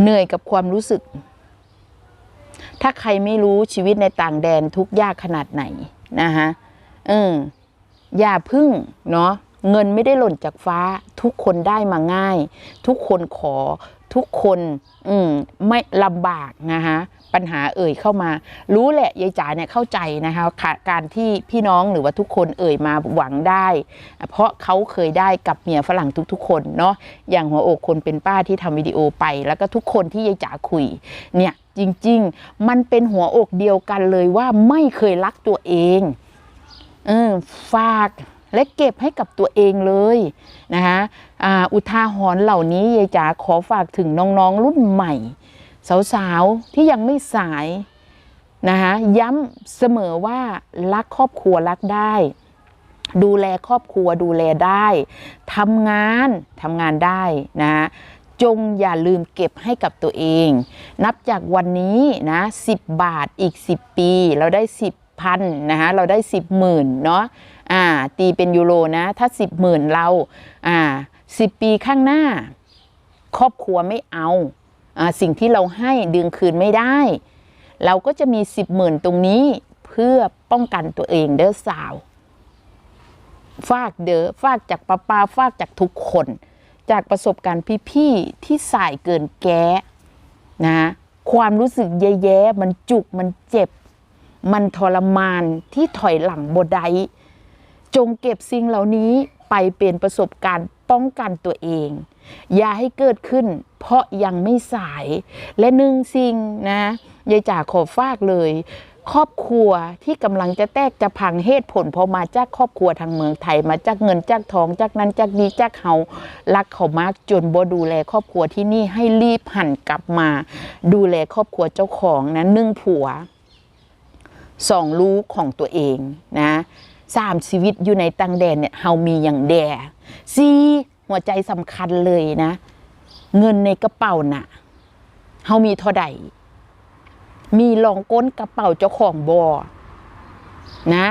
เหนื่อยกับความรู้สึก ถ้าใครไม่รู้ชีวิตในต่างแดนทุกยากขนาดไหนนะคะเอออย่าพึ่งเนาะเงินไม่ได้หล่นจากฟ้า ทุกคนได้มาง่าย ทุกคนขอทุกคน อืมไม่ลำบากนะคะ ปัญหาเอ่ยเข้ามา รู้แหละยายจ๋าเนี่ยเข้าใจนะคะการที่พี่น้องหรือว่าทุกคนเอ่ยมาหวังได้ เพราะเขาเคยได้กับเมียฝรั่งทุกๆ คนเนาะอย่างหัวอกคนเป็นป้าที่ทำวิดีโอไป แล้วก็ทุกคนที่ยายจ๋าคุยเนี่ยจริง ๆ มันเป็นหัวอกเดียวกันเลยว่าไม่เคยรักตัวเองเออฝากและเก็บให้กับตัวเองเลยนะคะออุทาหรณ์เหล่านี้ยายจ๋าขอฝากถึงน้องๆรุ่นใหม่ สาวๆ ที่ยังไม่สายนะคะย้ำเสมอว่ารักครอบครัวรักได้ ดูแลครอบครัวดูแลได้ทำงานทำงานได้นะจงอย่าลืมเก็บให้กับตัวเอง นับจากวันนี้นะ10 บาทอีก 10 ปี เราได้ 10พันนะคะเราได้ 10หมื่นเนาะอ่าตีเป็นยูโรนะถ้า 10หมื่นเราอ่า10 ปีข้างหน้า ครอบครัวไม่เอาอา สิ่งที่เราให้ดึงคืนไม่ได้ เราก็จะมีสิบหมื่นตรงนี้เพื่อป้องกันตัวเองเด้อสาว ฝากเด้อฝากจากป้าป้าฝากจากทุกคน จากประสบการณ์พี่ๆที่สายเกินแก้นะความรู้สึกแย่ๆมันจุกมันเจ็บ มันทรมานที่ถอยหลังบดไดจงเก็บสิ่งเหล่านี้ไปเป็นประสบการณ์ป้องกันตัวเอง อย่าให้เกิดขึ้น เพราะยังไม่สาย และหนึ่งสิ่งนะยายจ๋าขอฝากเลย ครอบครัวที่กำลังจะแตกจะพังเหตุผลพอมาจากครอบครัวทางเมืองไทยมาจากเงินจากทองจากนั้นจากนี้จากเขารักเขามากจนบ่ดูแลครอบครัวที่นี่ให้รีบหันกลับมา ดูแลครอบครัวเจ้าของนะนึ่งผัวสองลูกของตัวเองนะสามชีวิตอยู่ในตังแดนเนี่ยเฮามีอย่างแดสี่ หัวใจสำคัญเลยนะ เงินในกระเป๋าน่ะเฮามีเท่าใดมีรองก้นกระเป๋าเจ้าของบอนะ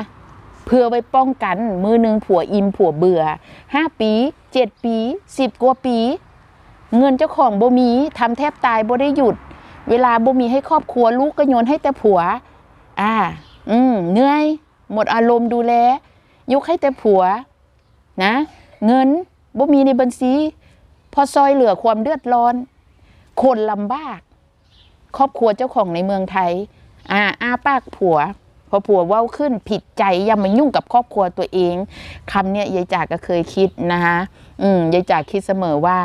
เพื่อไว้ป้องกันมือหนึ่งผัวอิมผัวเบื่อห้าปีเจ็ดปีสิบกว่าปี เงินเจ้าของบ่มีทำแทบตายบ่ได้หยุด เวลาบ่มีให้ครอบครัวลูกก็โยนให้แต่ผัว อ่า อืมเหนื่อย หมดอารมณ์ดูแล ยกให้แต่ผัว นะ เงิน บ่มีในบัญชี พอซอยเหลือความเดือดร้อน คนลำบาก ครอบครัวเจ้าของในเมืองไทยอ่าอ้าปากผัว พอผัวเว้าขึ้นผิดใจอย่ามายุ่งกับครอบครัวตัวเองคำเนี้ยยายจากก็เคยคิดนะคะอืมยายจากคิดเสมอว่า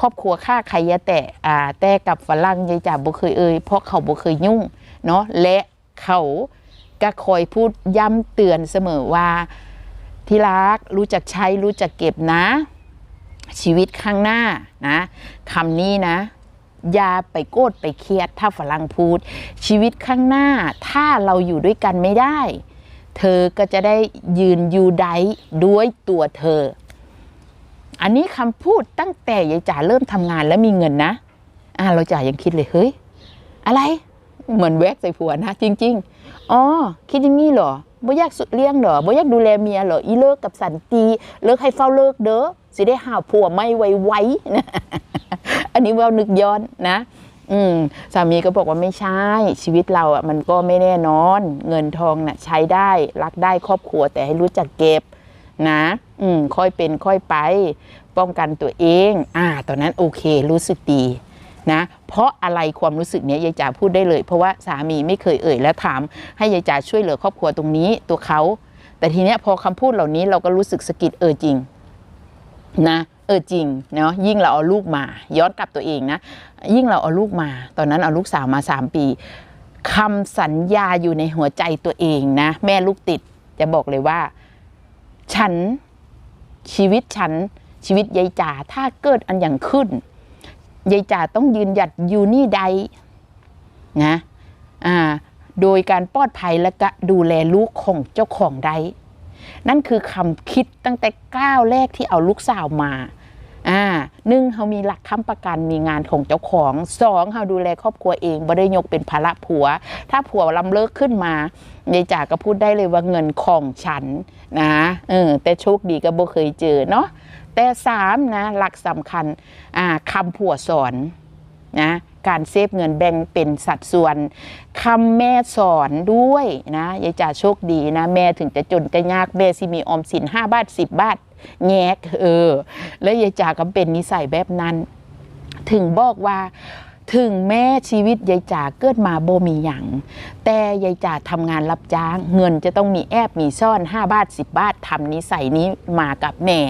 ครอบครัวฆ่าใครยะแต่อ่าแต่กับฝรั่งยายจากบ่เคยเอ่ยเพราะเขาบ่เคยยุ่งเนาะและเขาก็คอยพูดย้ำเตือนเสมอว่าที่รักรู้จักใช้รู้จักเก็บนะ ชีวิตข้างหน้านะคำนี้นะอย่าไปโกรธไปเครียดถ้าฝรั่งพูด ชีวิตข้างหน้าถ้าเราอยู่ด้วยกันไม่ได้ เธอก็จะได้ยืนอยู่ได้ด้วยตัวเธอ อันนี้คำพูดตั้งแต่ยายจ๋าเริ่มทำงานแล้วมีเงินนะอ่าเราจ๋ายังคิดเลยเฮ้ยอะไร เหมือนแวกใส่ผัวนะ จริง ๆอ๋อคิดอย่างนี้เหรอ บ่อยากสุดเลี้ยงเหรอบ่อยากดูแลเมียเหรออีเลิกกับสันติเลิกให้เฝ้าเลิกเด้อสิได้หาผัวไม่ไวๆนะอันนี้เว่านึกย้อนนะ อืมสามีก็บอกว่าไม่ใช่ ชีวิตเราอะมันก็ไม่แน่นอน เงินทองน่ะ ใช้ได้รักได้ครอบครัวแต่ให้รู้จักเก็บนะ อืมค่อยเป็นค่อยไป ป้องกันตัวเอง อ่า ตอนนั้นโอเค รู้สึกดี นะเพราะอะไรความรู้สึกเนี้ยยายจ๋าพูดได้เลย เพราะว่าสามีไม่เคยเอ่ยและถามให้ยายจ๋าช่วยเหลือครอบครัวตรงนี้ตัวเขา แต่ทีเนี้ยพอคำพูดเหล่านี้เราก็รู้สึกสะกิดเออจริงนะเออจริงเนาะยิ่งเราเอาลูกมา ย้อนกลับตัวเองนะ ยิ่งเราเอาลูกมา ตอนนั้นเอาลูกสาวมาสามปีคำสัญญาอยู่ในหัวใจตัวเองนะ แม่ลูกติดจะบอกเลยว่า ฉันชีวิตฉันชีวิตยายจ๋าถ้าเกิดอันอย่างขึ้น ยายจ่าต้องยืนหยัดอยู่นี่ใดนะอ่าโดยการปลอดภัยและก็ดูแลลูกของเจ้าของใดนั่นคือคำคิดตั้งแต่ก้าวแรกที่เอาลูกสาวมา อ่าหนึ่งเขามีหลักค้ำประกันมีงานของเจ้าของสองเขาดูแลครอบครัวเองบ่ได้ยกเป็นภาระผัว ถ้าผัวลำเลิกขึ้นมายายจ๋าก็พูดได้เลยว่าเงินของฉันนะเออแต่โชคดีก็บ่เคยเจอเนาะแต่สามนะหลักสำคัญอ่าคำผัวสอนนะการเซฟเงินแบ่งเป็นสัดส่วนคำแม่สอนด้วยนะยายจ๋าโชคดีนะ แม่ถึงจะจนจะยากแม่สิมีออมสิน5บาท10บาท แงกเออ แล้วยายจ๋าก็เป็นนิสัยแบบนั้น ถึงบอกว่าถึงแม่ชีวิตยายจ๋าเกิดมาโบมีหยังแต่ยายจ๋าทำงานรับจ้าง เงินจะต้องมีแอบมีซ่อน 5 บาท 10 บาททำนิสัยนี้มากับแม่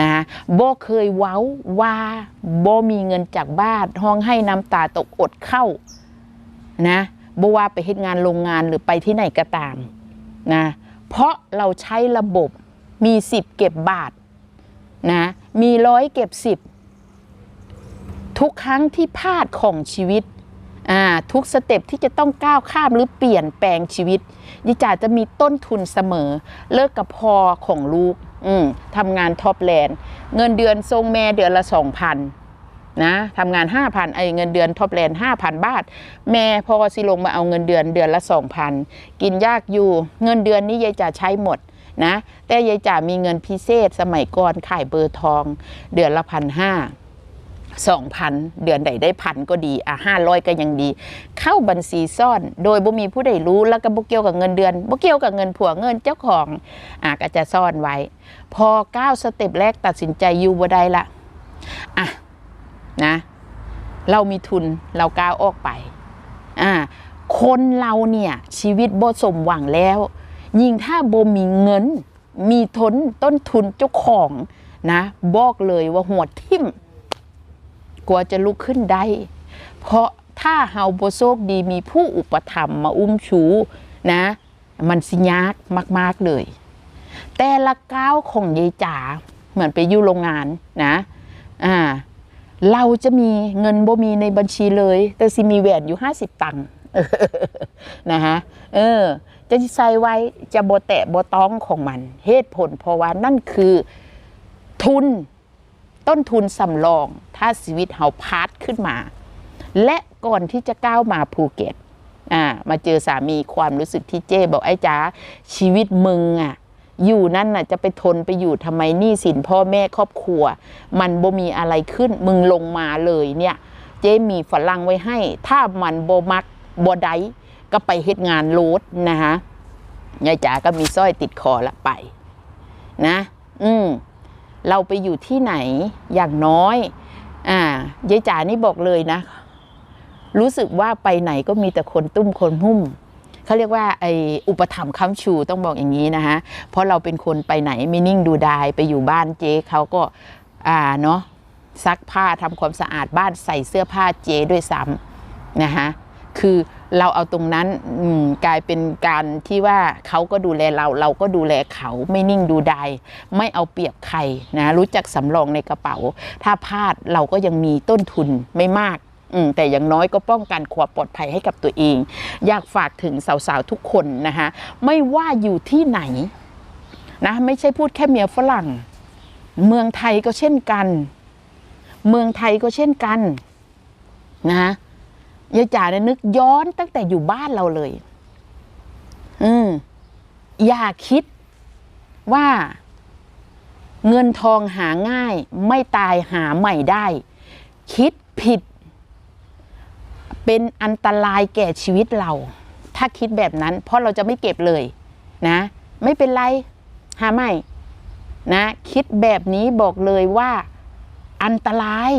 นะโบเคยเว้าว่าโบมีเงินจากบ้านห้องให้น้ำตาตกอดเข้านะโบว่าไปเฮ็ดงานโรงงานหรือไปที่ไหนก็ตามนะเพราะเราใช้ระบบ มี 10 เก็บบาทนะมีร้อยเก็บ 10 ทุกครั้งที่พลาดของชีวิตทุกสเต็ปที่จะต้องก้าวข้ามหรือเปลี่ยนแปลงชีวิตยิจ่าจะมีต้นทุนเสมอ เลิกกับพอของลูกทำงานท็อปแลนด์เงินเดือนทรงแม่เดือนละสองพันนะทำงาน5,000ไอเงินเดือนท็อปแลนด์5,000บาท แม่พอสิลงมาเอาเงินเดือนเดือนละ2,000กินยากอยู่ เงินเดือนนี้ยายจ่าใช้หมด นะแต่ยายจ่ามีเงินพิเศษสมัยก่อนขายเบอร์ทอง เดือนละพันห้าสองพันเดือนใดได้พันก็ดีอะห้าร้อยก็ยังดี เข้าบัญชีซ่อน โดยบ่มีผู้ใดรู้แล้วก็บ่เกี่ยวกับเงินเดือนบ่เกี่ยวกับเงินผัวเงินเจ้าของอะก็จะซ่อนไว้ พอก้าวสเต็ปแรกตัดสินใจอยู่บ่ได้ละอะนะ เรามีทุนเราก้าวออกไปอ่าคนเราเนี่ยชีวิตบ่สมหวังแล้ว ยิ่งถ้าบ่มีเงิน มีทนต้นทุนเจ้าของนะบอกเลยว่าหัวทิ่มกลัวจะลุกขึ้นได้ เพราะถ้าเฮาบ่โชคดีมีผู้อุปถัมภ์มาอุ้มชูนะ มันสิยากมาก ๆ เลย แต่ละก้าวของยายจ๋าเหมือนไปอยู่โรงงานนะอ่าเราจะมีเงินบ่มีในบัญชีเลย แต่สิมีแหวนอยู่50ตังค์นะฮะเออ จะใส่ไว้จะโบแตะโบต้องของมัน เหตุผลเพราะว่านั่นคือทุนต้นทุนสำรอง ถ้าชีวิตเฮาพาดขึ้นมา และก่อนที่จะก้าวมาภูเก็ตอ่ามาเจอสามีความรู้สึกที่เจ้บอกไอ้จ๋าชีวิตมึงอะอยู่นั่นน่ะจะไปทนไปอยู่ทำไมหนี้สินพ่อแม่ครอบครัว มันบ่มีอะไรขึ้น มึงลงมาเลยเนี่ย เจ้มีฝรั่งไว้ให้ ถ้ามันบ่มักบ่ได้ ก็ไปเฮ็ดงานโลดนะคะยายจ๋าก็มีสร้อยติดคอละไปนะ อืมเราไปอยู่ที่ไหนอย่างน้อย อ่ายายจ๋านี่บอกเลยนะ รู้สึกว่าไปไหนก็มีแต่คนตุ้มคนหุ้มเขาเรียกว่าไออุปถัมภ์ค้ำชูต้องบอกอย่างนี้นะคะเพราะเราเป็นคนไปไหนไม่นิ่งดูดายไปอยู่บ้านเจ๊เขาก็ อ่าเนาะซักผ้าทำความสะอาดบ้านใส่เสื้อผ้าเจ๊ด้วยซ้ำนะคะคือ เราเอาตรงนั้นกลายเป็นการที่ว่าเขาก็ดูแลเรา เราก็ดูแลเขาไม่นิ่งดูดายไม่เอาเปรียบใครนะรู้จักสำรองในกระเป๋า ถ้าพลาดเราก็ยังมีต้นทุนไม่มากแต่อย่างน้อยก็ป้องกันความปลอดภัยให้กับตัวเอง อยากฝากถึงสาวๆทุกคนนะคะไม่ว่าอยู่ที่ไหนนะไม่ใช่พูดแค่เมียฝรั่ง เมืองไทยก็เช่นกัน เมืองไทยก็เช่นกันนะ ยายจ๋าเนี่ยนึกย้อนตั้งแต่อยู่บ้านเราเลย อืมอย่าคิดว่าเงินทองหาง่าย ไม่ตายหาใหม่ได้ คิดผิด เป็นอันตรายแก่ชีวิตเรา ถ้าคิดแบบนั้น เพราะเราจะไม่เก็บเลยนะ ไม่เป็นไร หาใหม่นะ คิดแบบนี้บอกเลยว่าอันตราย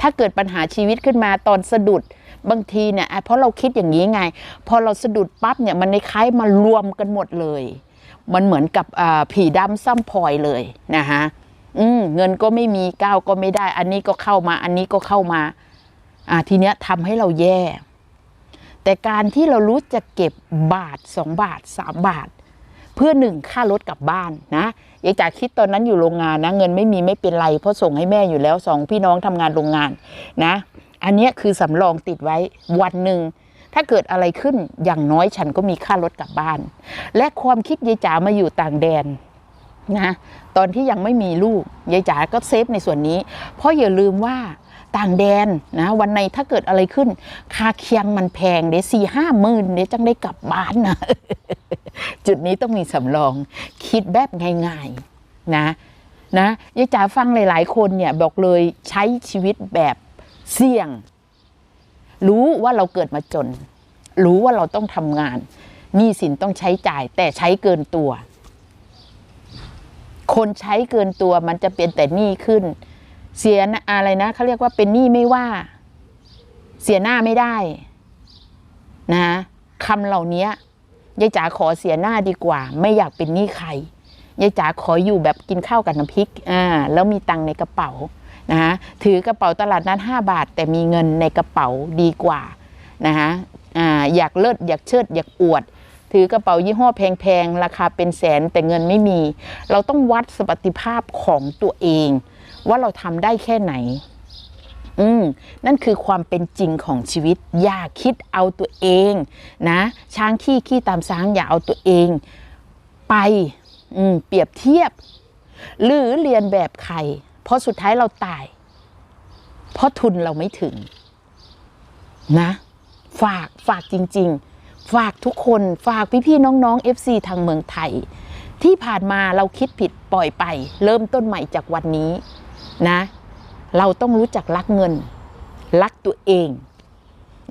ถ้าเกิดปัญหาชีวิตขึ้นมาตอนสะดุดบางทีเนี่ยเพราะเราคิดอย่างนี้ไง พอเราสะดุดปั๊บเนี่ยมันในคล้ายมารวมกันหมดเลย มันเหมือนกับผีดำซ้ำพลอยเลยนะคะอืมเงินก็ไม่มีก้าวก็ไม่ได้ อันนี้ก็เข้ามา อันนี้ก็เข้ามา อ่าทีเนี้ยทำให้เราแย่ แต่การที่เรารู้จะเก็บบาทสองบาทสามบาท เพื่อหนึ่งค่ารถกลับบ้านนะยายจ๋าคิดตอนนั้นอยู่โรงงานนะ เงินไม่มีไม่เป็นไรเพราะส่งให้แม่อยู่แล้วสองพี่น้องทำงานโรงงานนะ อันนี้คือสำรองติดไว้วันหนึ่งถ้าเกิดอะไรขึ้นอย่างน้อยฉันก็มีค่ารถกลับบ้าน และความคิดยายจ๋ามาอยู่ต่างแดนนะตอนที่ยังไม่มีลูกยายจ๋าก็เซฟในส่วนนี้ เพราะอย่าลืมว่า ต่างแดนนะวันในถ้าเกิดอะไรขึ้นค่าเคียงมันแพงเดี๋ยวสี่ห้าหมื่นเดี๋ยวจังได้กลับบ้านนะ จุดนี้ต้องมีสำรอง คิดแบบง่ายๆนะนะยายจ๋าฟังหลาย ๆ คนเนี่ยบอกเลยใช้ชีวิตแบบเสี่ยง รู้ว่าเราเกิดมาจน รู้ว่าเราต้องทำงานหนี้สินต้องใช้จ่าย แต่ใช้เกินตัว คนใช้เกินตัวมันจะเป็นแต่หนี้ขึ้น เสียอะไรนะเขาเรียกว่าเป็นหนี้ไม่ว่า เสียหน้าไม่ได้นะคำเหล่านี้ยายจ๋าขอเสียหน้าดีกว่า ไม่อยากเป็นหนี้ใครยายจ๋าขออยู่แบบกินข้าวกับน้ำพริกอ่าแล้วมีตังในกระเป๋านะถือกระเป๋าตลาดนัด5บาท แต่มีเงินในกระเป๋าดีกว่านะคะอ่าอยากเลิศอยากเชิด อยากอวด ถือกระเป๋ายี่ห้อแพงๆ ราคาเป็นแสนแต่เงินไม่มี เราต้องวัดสมรรถภาพของตัวเอง ว่าเราทำได้แค่ไหน อืมนั่นคือความเป็นจริงของชีวิต อย่าคิดเอาตัวเองนะ ช้างขี้ขี้ตามช้างอย่าเอาตัวเองไปอืมเปรียบเทียบ หรือเรียนแบบใคร เพราะสุดท้ายเราตาย เพราะทุนเราไม่ถึง นะ ฝากฝากจริง ๆ ฝากทุกคนฝากพี่ๆน้องๆ FC ทางเมืองไทย ที่ผ่านมาเราคิดผิดปล่อยไป เริ่มต้นใหม่จากวันนี้ นะ เราต้องรู้จักรักเงิน รักตัวเอง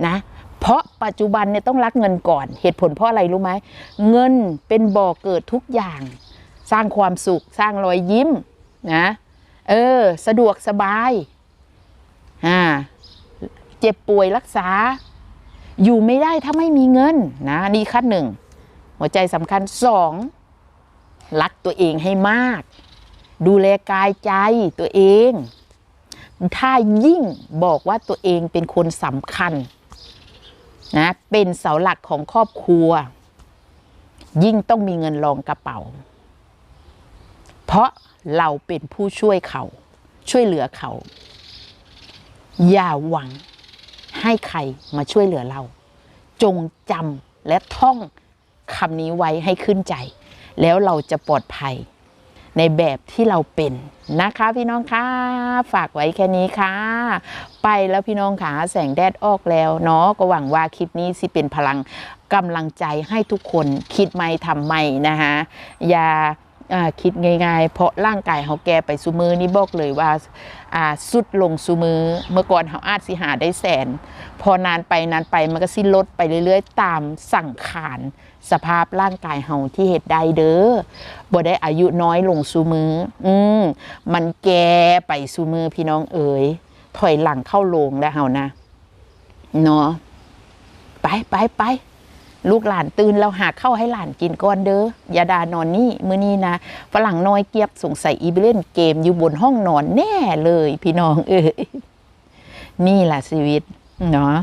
นะ เพราะปัจจุบันเนี่ยต้องรักเงินก่อน เหตุผลเพราะอะไรรู้ไหมเงินเป็นบ่อเกิดทุกอย่าง สร้างความสุข สร้างรอยยิ้มนะเออ สะดวกสบายอ่าเจ็บป่วยรักษา อยู่ไม่ได้ถ้าไม่มีเงินนะนี่ขั้นหนึ่งหัวใจสำคัญสองรักตัวเองให้มาก ดูแลกายใจตัวเอง ถ้ายิ่งบอกว่าตัวเองเป็นคนสำคัญนะเป็นเสาหลักของครอบครัว ยิ่งต้องมีเงินรองกระเป๋า เพราะเราเป็นผู้ช่วยเขา ช่วยเหลือเขา อย่าหวังให้ใครมาช่วยเหลือเรา จงจำและท่องคำนี้ไว้ให้ขึ้นใจ แล้วเราจะปลอดภัย ในแบบที่เราเป็นนะคะพี่น้องคะฝากไว้แค่นี้ค่ะ ไปแล้วพี่น้องขาแสงแดดออกแล้วเนาะก็หวังว่าคลิปนี้สิเป็นพลังกำลังใจให้ทุกคนคิดไม่ทำไม่นะคะอย่าคิดง่ายๆ เพราะร่างกายเขาแก่ไปสุมือนี่บอกเลยว่าสุดลงสุมือเมื่อก่อนเขาอาจสิหาได้แสน พอนานไปนานไปมันก็สิลดไปเรื่อยๆ ตามสั่งขาน สภาพร่างกายเฮาที่เหตุใดเด้อบ่ได้อายุน้อยลงสูมือ อืมมันแก่ไปสูมือพี่น้องเอ๋ยถอยหลังเข้าโรงแล้วเฮานะเนาะไปไปไปลูกหลานตื่นเราหาเข้าให้หลานกินก่อนเด้ออย่าดานอนนี่มื้อนี้นะฝรั่งน้อยเกียบสงสัยอีไปเล่นเกมอยู่บนห้องนอนแน่เลย พี่น้องเอ๋ยนี่แหละชีวิตเนาะ